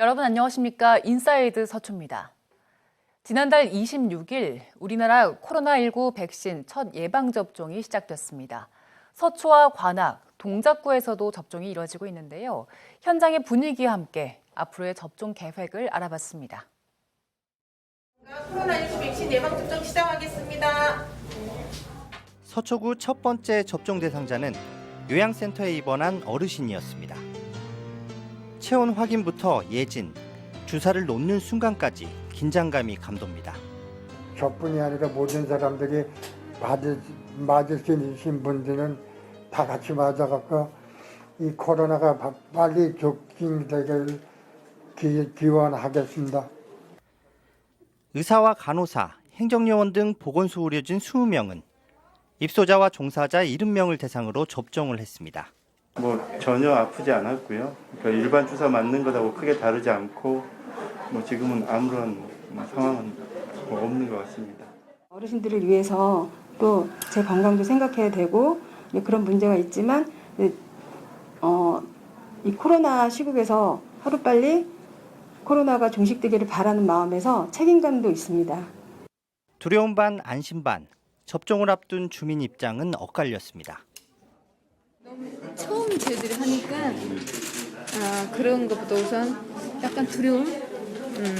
여러분 안녕하십니까? 인사이드 서초입니다. 지난달 26일 우리나라 코로나19 백신 첫 예방접종이 시작됐습니다. 서초와 관악, 동작구에서도 접종이 이뤄지고 있는데요. 현장의 분위기와 함께 앞으로의 접종 계획을 알아봤습니다. 코로나19 백신 예방접종 시작하겠습니다. 서초구 첫 번째 접종 대상자는 요양센터에 입원한 어르신이었습니다. 체온 확인부터 예진, 주사를 놓는 순간까지 긴장감이 감돕니다. 저뿐이 아니라 모든 사람들이 맞을, 맞을 수 있는 분들은 다 같이 맞아갖고 이 코로나가 바- 빨리 족진되길 기, 기원하겠습니다. 의사와 간호사, 행정요원 등 보건소 의료진 20명은 입소자와 종사자 70명을 대상으로 접종을 했습니다. 뭐 전혀 아프지 않았고요. 그러니까 일반 주사 맞는 것하고 크게 다르지 않고 뭐 지금은 아무런 상황은 뭐 없는 것 같습니다. 어르신들을 위해서 또 제 건강도 생각해야 되고 네, 그런 문제가 있지만 네, 어, 이 코로나 시국에서 하루빨리 코로나가 종식되기를 바라는 마음에서 책임감도 있습니다. 두려움 반 안심 반, 접종을 앞둔 주민 입장은 엇갈렸습니다. 저희들이 하니까 아, 그런 것보다 우선 약간 두려움. 음,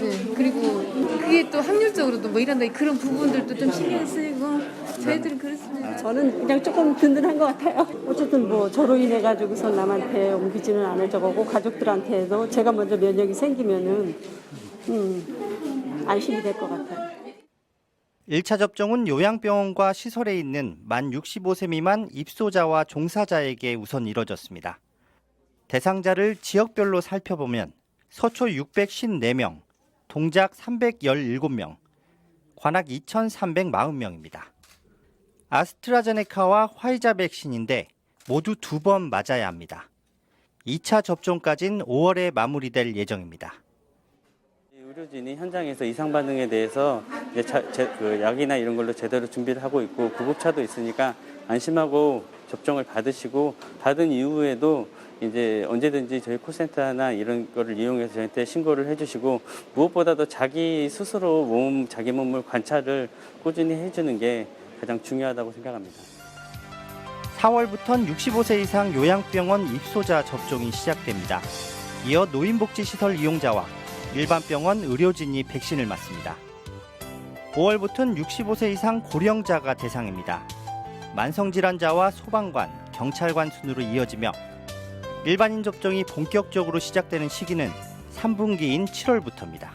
네, 그리고 그게 또 확률적으로도 뭐 이런다 그런 부분들도 좀 신경 쓰이고 저희들은 그렇습니다. 저는 그냥 조금 든든한 것 같아요. 어쨌든 뭐 저로 인해 가지고서 남한테 옮기지는 않을 저거고 가족들한테도 제가 먼저 면역이 생기면은 음, 안심이 될 것 같아요. 1차 접종은 요양병원과 시설에 있는 만 65세 미만 입소자와 종사자에게 우선 이뤄졌습니다. 대상자를 지역별로 살펴보면 서초 654명, 동작 317명, 관악 2,340명입니다. 아스트라제네카와 화이자 백신인데 모두 두 번 맞아야 합니다. 2차 접종까진 5월에 마무리될 예정입니다. 의료진이 현장에서 이상 반응에 대해서 이제 자- 제- 그 약이나 이런 걸로 제대로 준비를 하고 있고 구급차도 있으니까 안심하고 접종을 받으시고 받은 이후에도 이제 언제든지 저희 콜센터나 이런 거를 이용해서 저희한테 신고를 해주시고 무엇보다도 자기 스스로 몸 자기 몸을 관찰을 꾸준히 해주는 게 가장 중요하다고 생각합니다. 4월부터는 65세 이상 요양병원 입소자 접종이 시작됩니다. 이어 노인복지시설 이용자와 일반 병원 의료진이 백신을 맞습니다. 5월부터는 65세 이상 고령자가 대상입니다. 만성질환자와 소방관, 경찰관 순으로 이어지며 일반인 접종이 본격적으로 시작되는 시기는 3분기인 7월부터입니다.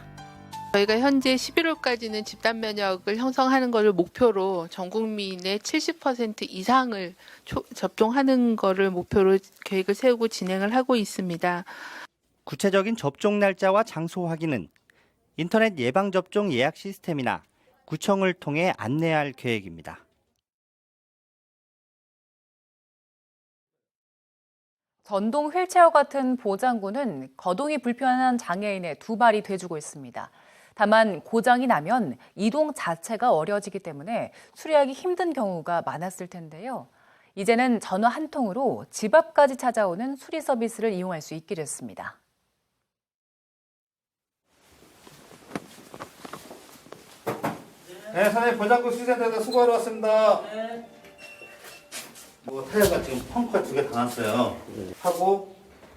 저희가 현재 11월까지는 집단 면역을 형성하는 것을 목표로 전 국민의 70% 이상을 초- 접종하는 것을 목표로 계획을 세우고 진행을 하고 있습니다. 구체적인 접종 날짜와 장소 확인은 인터넷 예방접종 예약 시스템이나 구청을 통해 안내할 계획입니다. 전동 휠체어 같은 보장구는 거동이 불편한 장애인의 두 발이 돼주고 있습니다. 다만 고장이 나면 이동 자체가 어려워지기 때문에 수리하기 힘든 경우가 많았을 텐데요. 이제는 전화 한 통으로 집 앞까지 찾아오는 수리 서비스를 이용할 수 있게 됐습니다. 네, 선생님 보장구 수리센터에서 수고하러 왔습니다. 뭐 타이어가 지금 펑크가 두 개 다 났어요. 하고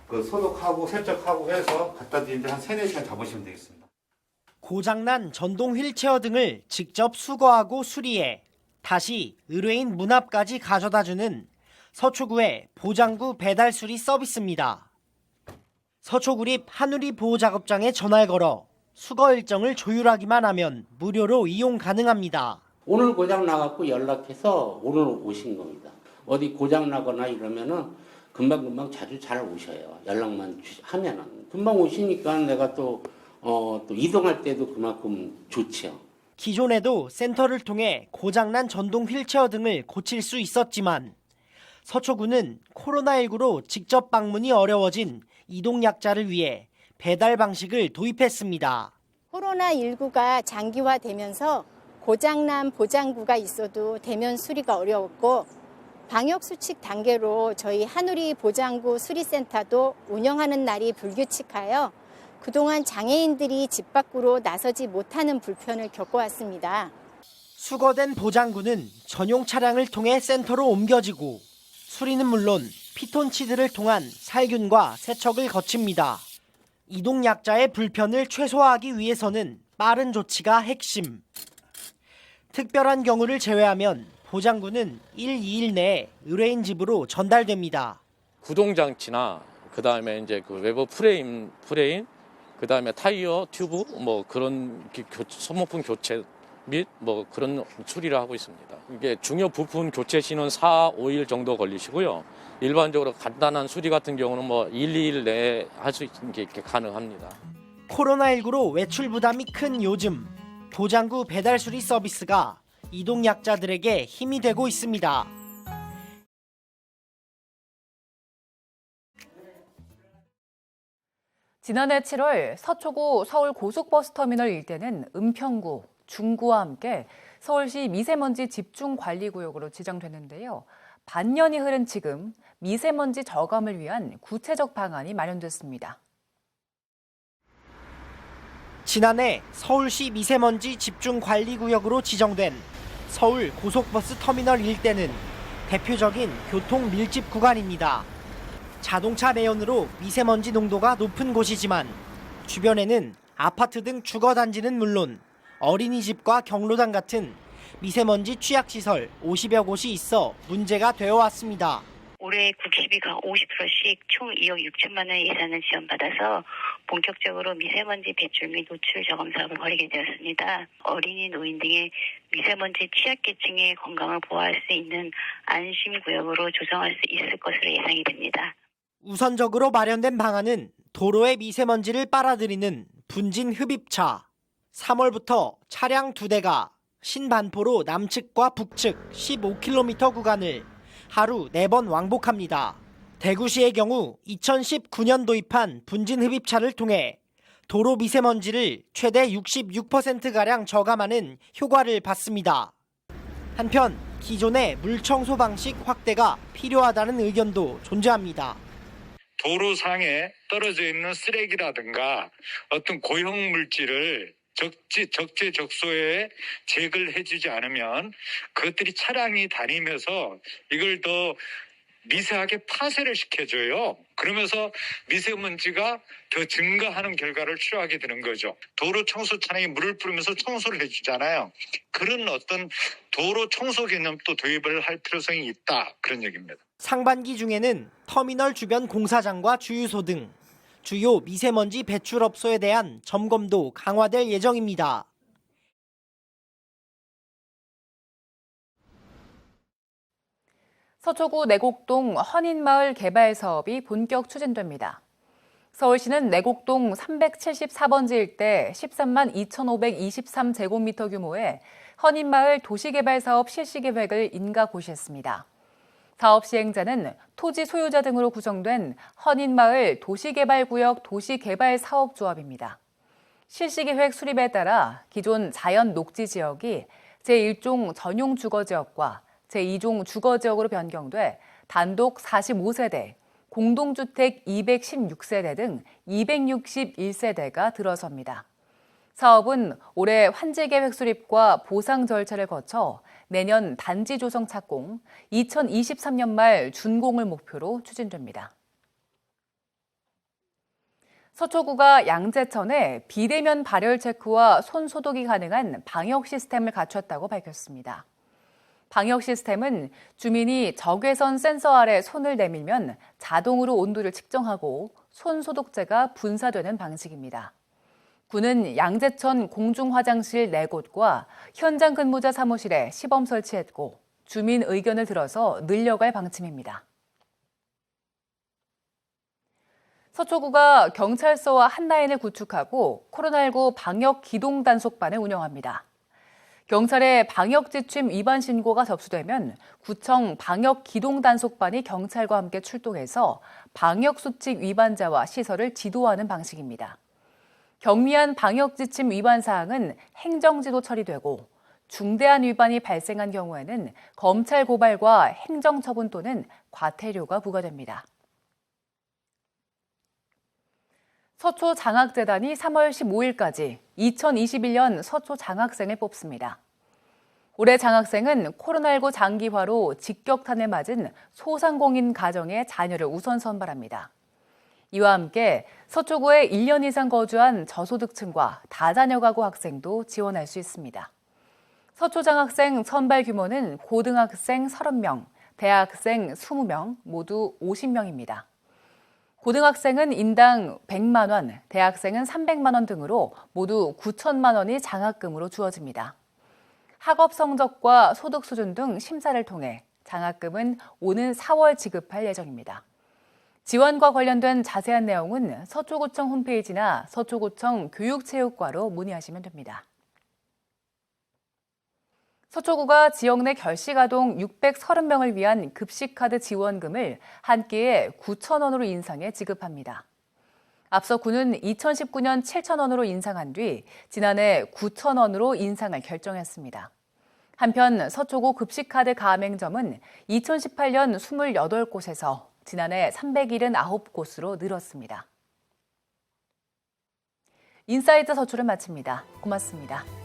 그 소독하고 세척하고 해서 갖다 드리는데 한 3, 4시간 잡으시면 되겠습니다. 고장난 전동 휠체어 등을 직접 수거하고 수리해 다시 의뢰인 문 앞까지 가져다주는 서초구의 보장구 배달 수리 서비스입니다. 서초구립 한우리 보호작업장에 전화를 걸어 수거 일정을 조율하기만 하면 무료로 이용 가능합니다. 오늘 고장 나갖고 연락해서 오늘 오신 겁니다. 어디 고장 나거나 이러면은 금방 금방 자주 잘 오셔요. 연락만 주- 하면은 금방 오시니까 내가 또 어, 또 이동할 때도 그만큼 좋죠. 기존에도 센터를 통해 고장난 전동 휠체어 등을 고칠 수 있었지만 서초구는 코로나19로 직접 방문이 어려워진 이동약자를 위해 배달 방식을 도입했습니다. 코로나19가 장기화되면서 고장난 보장구가 있어도 대면 수리가 어려웠고 방역 수칙 단계로 저희 한우리 보장구 수리센터도 운영하는 날이 불규칙하여 그동안 장애인들이 집 밖으로 나서지 못하는 불편을 겪어왔습니다. 수거된 보장구는 전용 차량을 통해 센터로 옮겨지고 수리는 물론 피톤치드를 통한 살균과 세척을 거칩니다. 이동약자의 불편을 최소화하기 위해서는 빠른 조치가 핵심. 특별한 경우를 제외하면 보장구는 1, 2일 내에 의뢰인 집으로 전달됩니다. 구동장치나 그 다음에 이제 그 외부 프레임 프레임 그 다음에 타이어 튜브 뭐 그런 소모품 교체 및 뭐 그런 수리를 하고 있습니다. 이게 중요 부품 교체 시는 4, 5일 정도 걸리시고요. 일반적으로 간단한 수리 같은 경우는 뭐 1, 2일 내에 할 수 있는 게 이렇게 가능합니다. 코로나19로 외출 부담이 큰 요즘 보장구 배달 수리 서비스가 이동 약자들에게 힘이 되고 있습니다. 지난해 7월 서초구 서울 고속버스터미널 일대는 은평구, 중구와 함께 서울시 미세먼지 집중 관리 구역으로 지정됐는데요. 반년이 흐른 지금 미세먼지 저감을 위한 구체적 방안이 마련됐습니다. 지난해 서울시 미세먼지 집중 관리 구역으로 지정된 서울 고속버스 터미널 일대는 대표적인 교통 밀집 구간입니다. 자동차 내연으로 미세먼지 농도가 높은 곳이지만 주변에는 아파트 등 주거 단지는 물론 어린이집과 경로당 같은 미세먼지 취약시설 50여 곳이 있어 문제가 되어 왔습니다. 올해 국시비가 50%씩 총 2억 6천만 원 예산을 지원받아서 본격적으로 미세먼지 배출 및 노출 저감 사업을 벌이게 되었습니다. 어린이, 노인 등의 미세먼지 취약계층의 건강을 보호할 수 있는 안심구역으로 조성할 수 있을 것으로 예상이 됩니다. 우선적으로 마련된 방안은 도로의 미세먼지를 빨아들이는 분진 흡입차. 3월부터 차량 두 대가 신반포로 남측과 북측 15km 구간을 하루 4번 왕복합니다. 대구시의 경우 2019년 도입한 분진 흡입차를 통해 도로 미세먼지를 최대 66%가량 저감하는 효과를 봤습니다. 한편 기존의 물청소 방식 확대가 필요하다는 의견도 존재합니다. 도로상에 떨어져 있는 쓰레기라든가 어떤 고형 물질을 적지, 적재적소에 제거를 해주지 않으면 그것들이 차량이 다니면서 이걸 더 미세하게 파쇄를 시켜줘요. 그러면서 미세먼지가 더 증가하는 결과를 치료하게 되는 거죠. 도로 청소 차량이 물을 뿌리면서 청소를 해주잖아요. 그런 어떤 도로 청소 개념도 도입을 할 필요성이 있다. 그런 얘기입니다. 상반기 중에는 터미널 주변 공사장과 주유소 등 주요 미세먼지 배출업소에 대한 점검도 강화될 예정입니다. 서초구 내곡동 헌인마을 개발 사업이 본격 추진됩니다. 서울시는 내곡동 374번지 일대 13만 2,523제곱미터 규모의 헌인마을 도시개발 사업 실시 계획을 인가 고시했습니다. 사업 시행자는 토지 소유자 등으로 구성된 헌인마을 도시개발구역 도시개발사업조합입니다. 실시계획 수립에 따라 기존 자연 녹지 지역이 제1종 전용 주거지역과 제2종 주거지역으로 변경돼 단독 45세대, 공동주택 216세대 등 261세대가 들어섭니다. 사업은 올해 환지계획 수립과 보상 절차를 거쳐 내년 단지 조성 착공, 2023년 말 준공을 목표로 추진됩니다. 서초구가 양재천에 비대면 발열 체크와 손 소독이 가능한 방역 시스템을 갖췄다고 밝혔습니다. 방역 시스템은 주민이 적외선 센서 아래 손을 내밀면 자동으로 온도를 측정하고 손 소독제가 분사되는 방식입니다. 구는 양재천 공중화장실 4곳과 현장 근무자 사무실에 시범 설치했고 주민 의견을 들어서 늘려갈 방침입니다. 서초구가 경찰서와 한라인을 구축하고 코로나19 방역 기동 단속반을 운영합니다. 경찰의 방역 지침 위반 신고가 접수되면 구청 방역 기동 단속반이 경찰과 함께 출동해서 방역 수칙 위반자와 시설을 지도하는 방식입니다. 경미한 방역 지침 위반 사항은 행정지도 처리되고 중대한 위반이 발생한 경우에는 검찰 고발과 행정처분 또는 과태료가 부과됩니다. 서초 장학재단이 3월 15일까지 2021년 서초 장학생을 뽑습니다. 올해 장학생은 코로나19 장기화로 직격탄을 맞은 소상공인 가정의 자녀를 우선 선발합니다. 이와 함께 서초구에 1년 이상 거주한 저소득층과 다자녀 가구 학생도 지원할 수 있습니다. 서초 장 학생 선발 규모는 고등학생 30명, 대학생 20명, 모두 50명입니다. 고등학생은 인당 100만 원, 대학생은 300만 원 등으로 모두 9천만 원이 장학금으로 주어집니다. 학업 성적과 소득 수준 등 심사를 통해 장학금은 오는 4월 지급할 예정입니다. 지원과 관련된 자세한 내용은 서초구청 홈페이지나 서초구청 교육체육과로 문의하시면 됩니다. 서초구가 지역 내 결식아동 630명을 위한 급식카드 지원금을 한 끼에 9천 원으로 인상해 지급합니다. 앞서 구는 2019년 7천 원으로 인상한 뒤 지난해 9천 원으로 인상을 결정했습니다. 한편 서초구 급식카드 가맹점은 2018년 28곳에서 지난해 379곳으로 늘었습니다. 인사이트 서초를 마칩니다. 고맙습니다.